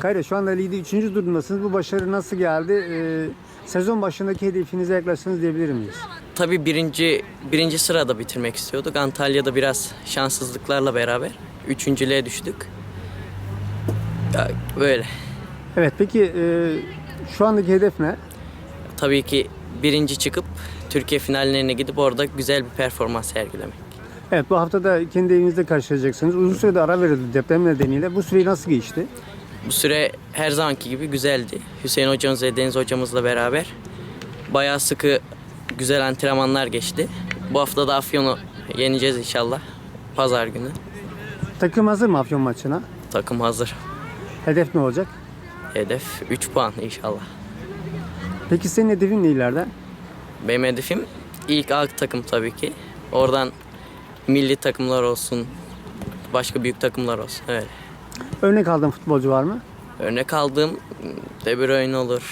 Kayra şu anda ligde 3. durumdasınız. Bu başarı nasıl geldi? Ee, sezon başındaki hedefinize yaklaştınız diyebilir miyiz? Tabii birinci, birinci sırada bitirmek istiyorduk. Antalya'da biraz şanssızlıklarla beraber üçüncülüğe düştük. Ya, böyle. Evet peki e, şu andaki hedef ne? Tabii ki birinci çıkıp Türkiye finallerine gidip orada güzel bir performans sergilemek. Evet bu hafta da kendi evinizde karşılaşacaksınız. Uzun sürede ara verildi deprem nedeniyle. Bu süreyi nasıl geçti? Bu süre her zamanki gibi güzeldi. Hüseyin hocamız ve Deniz hocamızla beraber bayağı sıkı güzel antrenmanlar geçti. Bu hafta da Afyon'u yeneceğiz inşallah. Pazar günü. Takım hazır mı Afyon maçına? Takım hazır. Hedef ne olacak? Hedef 3 puan inşallah. Peki senin hedefin ne ileride? Benim hedefim ilk A takım tabii ki. Oradan milli takımlar olsun, başka büyük takımlar olsun. Evet. Örnek aldığın futbolcu var mı? Örnek aldığım De Bruyne olur,